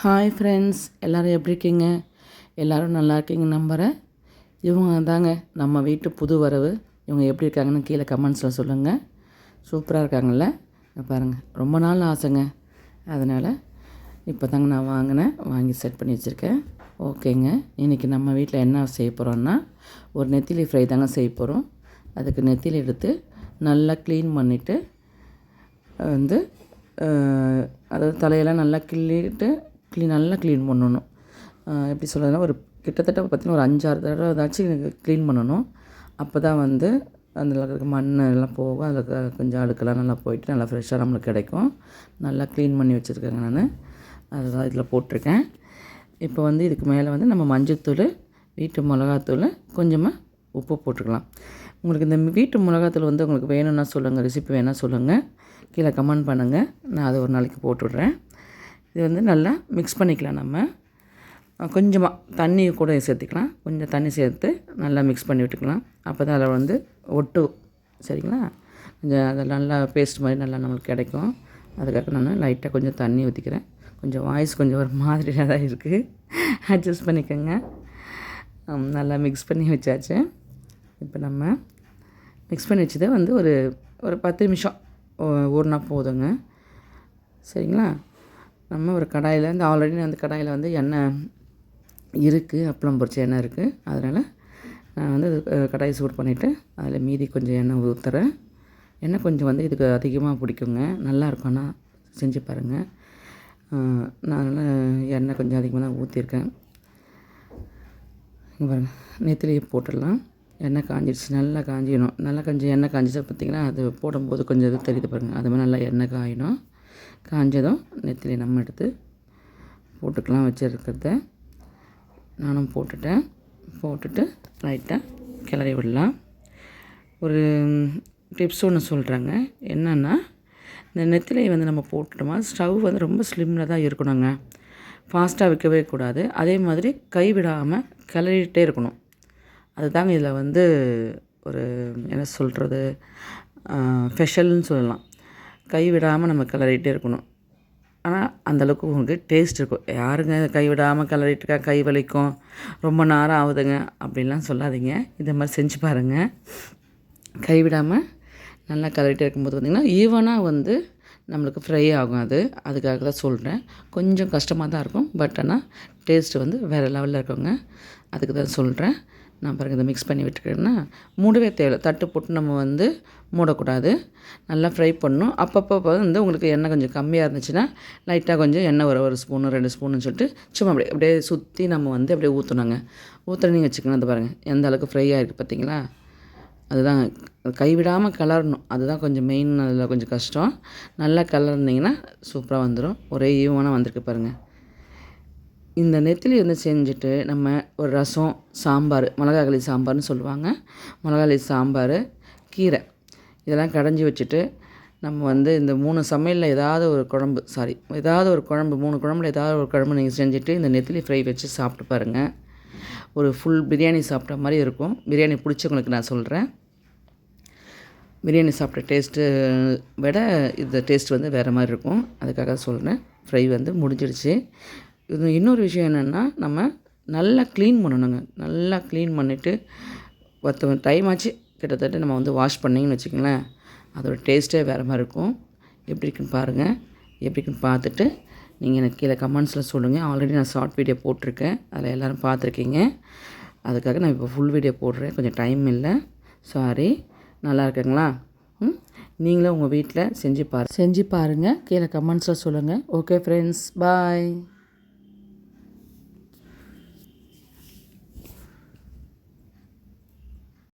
Hi friends எல்லோரும் எப்படி இருக்கீங்க? எல்லோரும் நல்லா இருக்கீங்க நம்புகிறேன் இவங்க தாங்க நம்ம வீட்டு புது வரவு. இவங்க எப்படி இருக்காங்கன்னு கீழே கமெண்ட்ஸில் சொல்லுங்கள் சூப்பராக இருக்காங்கல்ல? பாருங்கள் ரொம்ப நாள் ஆசைங்க. அதனால் இப்போ தாங்க நான் வாங்கினேன். வாங்கி செட் பண்ணி வச்சுருக்கேன். ஓகேங்க. இன்றைக்கி நம்ம வீட்டில் என்ன செய்ய போகிறோன்னா ஒரு நெத்திலி ஃப்ரை தாங்க செய்ய போகிறோம் அதுக்கு நெத்திலி எடுத்து நல்லா க்ளீன் பண்ணிவிட்டு வந்து அதாவது தலையெல்லாம் நல்லா கிள்ளிட்டு க்ளீன் நல்லா க்ளீன் பண்ணணும். எப்படி சொல்கிறதுனா ஒரு கிட்டத்தட்ட பார்த்திங்கன்னா ஒரு அஞ்சாறு தடவை ஏதாச்சும் எனக்கு க்ளீன் பண்ணணும். அப்போ தான் வந்து அதில் இருக்க மண் எல்லாம் போகும். அதில் கொஞ்சம் அழுக்கெல்லாம் நல்லா போயிட்டு நல்லா ஃப்ரெஷ்ஷாக நம்மளுக்கு கிடைக்கும். நல்லா க்ளீன் பண்ணி வச்சுருக்கேங்க நான். அதுதான் இதில் போட்டிருக்கேன். இப்போ வந்து இதுக்கு மேலே வந்து நம்ம மஞ்சத்தூள் வீட்டு மிளகாத்தூள் கொஞ்சமாக உப்பு போட்டுக்கலாம். உங்களுக்கு இந்த வீட்டு மிளகாத்தூள் வந்து உங்களுக்கு வேணும்னா சொல்லுங்கள் ரெசிபி வேணால் சொல்லுங்கள் கீழே கமெண்ட் பண்ணுங்கள் நான் அதை ஒரு நாளைக்கு போட்டுவிட்றேன் இது வந்து நல்லா மிக்ஸ் பண்ணிக்கலாம் நம்ம. கொஞ்சமாக தண்ணி கூட சேர்த்துக்கலாம். கொஞ்சம் தண்ணி சேர்த்து நல்லா மிக்ஸ் பண்ணி விட்டுக்கலாம். அப்போ தான் அதில் வந்து ஒட்டு சரிங்களா? கொஞ்சம் அதில் நல்லா பேஸ்ட் மாதிரி நல்லா நம்மளுக்கு கிடைக்கும். அதுக்காக நான் லைட்டாக கொஞ்சம் தண்ணி ஊற்றிக்கிறேன் கொஞ்சம் வாய்ஸ் கொஞ்சம் ஒரு மாதிரியாக தான் இருக்குது அட்ஜஸ்ட் பண்ணிக்கோங்க நல்லா மிக்ஸ் பண்ணி வச்சாச்சு. இப்போ நம்ம மிக்ஸ் பண்ணி வச்சதை வந்து ஒரு ஒரு பத்து நிமிஷம் ஊறினா போதுங்க. சரிங்களா? நம்ம ஒரு கடாயில் வந்து ஆல்ரெடி அந்த கடாயில் வந்து எண்ணெய் இருக்குது அப்பளம் பொரிச்ச எண்ணெய் இருக்குது அதனால் நான் வந்து அது, கடாயை சூடு பண்ணிவிட்டு அதில் மீதி கொஞ்சம் எண்ணெய் ஊற்றுறேன் எண்ணெய் கொஞ்சம் வந்து இதுக்கு அதிகமாக பிடிக்குங்க. நல்லாயிருக்கும் ஆனால் செஞ்சு பாருங்கள் நான் எண்ணெய் கொஞ்சம் அதிகமாக தான் ஊற்றிருக்கேன் இங்கே பாருங்க நெத்திலியை போட்டுடலாம். எண்ணெய் காஞ்சிடுச்சு நல்லா காஞ்சிடணும். நல்லா கொஞ்சம் எண்ணெய் காஞ்சிச்சா பார்த்தீங்கன்னா அது போடும்போது கொஞ்சம் இது தெரியுது பாருங்கள் அது மாதிரி நல்லா எண்ணெய் காயிடும் காஞ்சதும் நெத்திலி நம்ம எடுத்து போட்டுக்கலாம் வச்சுருக்கிறத நானும் போட்டுட்டேன். போட்டுட்டு லைட்டாக கிளறி விடலாம். ஒரு டிப்ஸ் ஒன்று சொல்கிறேங்க என்னென்னா இந்த நெத்திலையை வந்து நம்ம போட்டுட்டோமா ஸ்டவ் வந்து ரொம்ப ஸ்லிம்மில் தான் இருக்கணுங்க. ஃபாஸ்ட்டாக வைக்கவே கூடாது. அதே மாதிரி கைவிடாமல் கிளறிட்டே இருக்கணும். அதுதாங்க இதில் வந்து ஒரு என்ன சொல்கிறது ஸ்பெஷல்னு சொல்லலாம். கைவிடாமல் நம்ம கிளறிட்டே இருக்கணும். ஆனால் அந்தளவுக்கு உங்களுக்கு டேஸ்ட் இருக்கும். யாருங்க கைவிடாமல் கிளறிட்டுருக்கா கை வலிக்கும். ரொம்ப நேரம் ஆகுதுங்க. அப்படின்லாம் சொல்லாதீங்க. இதை மாதிரி செஞ்சு பாருங்கள் கைவிடாமல் நல்லா கிளறிட்டே இருக்கும்போது பார்த்திங்கன்னா ஈவனாக வந்து நம்மளுக்கு ஃப்ரை ஆகும் அது. அதுக்காக தான் சொல்கிறேன் கொஞ்சம் கஷ்டமாக தான் இருக்கும். பட் ஆனால் டேஸ்ட்டு வந்து வேறு லெவலில் இருக்குங்க. அதுக்கு தான் சொல்கிறேன் நான் பாருங்கள் இதை மிக்ஸ் பண்ணி விட்டுக்கிறேன்னா மூடவே தேவையில்லை. தட்டு போட்டு நம்ம வந்து மூடக்கூடாது. நல்லா ஃப்ரை பண்ணணும். அப்பப்போ வந்து உங்களுக்கு எண்ணெய் கொஞ்சம் கம்மியாக இருந்துச்சுன்னா லைட்டாக கொஞ்சம் எண்ணெய் ஒரு ஒரு ஸ்பூனு ரெண்டு ஸ்பூனுன்னு சொல்லிட்டு சும்மா அப்படியே அப்படியே சுற்றி நம்ம வந்து அப்படியே ஊற்றணுங்க ஊற்றுனீங்க வச்சுக்கணும் அதை பாருங்கள் எந்த அளவுக்கு ஃப்ரை ஆகிருக்கு பார்த்தீங்களா? அதுதான் கைவிடாமல் கலரணும். அதுதான் கொஞ்சம் மெயின் அதில் கொஞ்சம் கஷ்டம். நல்லா கலர்னிங்கன்னா சூப்பராக வந்துடும் ஒரே ஈவனாக வந்திருக்கு பாருங்கள் இந்த நெத்திலி வந்து செஞ்சுட்டு நம்ம ஒரு ரசம் சாம்பார் மிளகாக்களி சாம்பார்னு சொல்லுவாங்க. மிளகாளி சாம்பார் கீரை. இதெல்லாம் கடைஞ்சி வச்சுட்டு நம்ம வந்து இந்த மூணு சமையலில் ஏதாவது ஒரு குழம்பு சாரி ஏதாவது ஒரு குழம்பு மூணு குழம்புல ஏதாவது ஒரு குழம்பு நீங்கள் செஞ்சுட்டு இந்த நெத்திலி ஃப்ரை வச்சு சாப்பிட்டு பாருங்கள் ஒரு ஃபுல் பிரியாணி சாப்பிட்ட மாதிரி இருக்கும். பிரியாணி பிடிச்சவங்களுக்கு நான் சொல்கிறேன் பிரியாணி சாப்பிட்ட டேஸ்ட்டு விட இந்த டேஸ்ட் வந்து வேறு மாதிரி இருக்கும். அதுக்காக சொல்கிறேன் ஃப்ரை வந்து முடிஞ்சிடுச்சு. இது இன்னொரு விஷயம் என்னென்னா நம்ம நல்லா க்ளீன் பண்ணணுங்க. நல்லா க்ளீன் பண்ணிவிட்டு பத்து டைம் ஆச்சு கிட்டத்தட்ட நம்ம வந்து வாஷ் பண்ணிங்கன்னு வச்சுக்கோங்களேன். அதோட டேஸ்ட்டே வேறு மாதிரி இருக்கும். எப்படி இருக்குன்னு பாருங்கள் எப்படி இருக்குன்னு பார்த்துட்டு நீங்கள் எனக்கு கீழே கமெண்ட்ஸில் சொல்லுங்கள் ஆல்ரெடி நான் ஷார்ட் வீடியோ போட்டிருக்கேன். அதில் எல்லோரும் பார்த்துருக்கீங்க. அதுக்காக நான் இப்போ ஃபுல் வீடியோ போடுறேன். கொஞ்சம் டைம் இல்லை. சாரி நல்லா இருக்குங்களா? ம். நீங்களும் உங்கள் வீட்டில் செஞ்சு பாரு. செஞ்சு பாருங்கள் கீழே கமெண்ட்ஸில் சொல்லுங்கள் ஓகே ஃப்ரெண்ட்ஸ் பாய்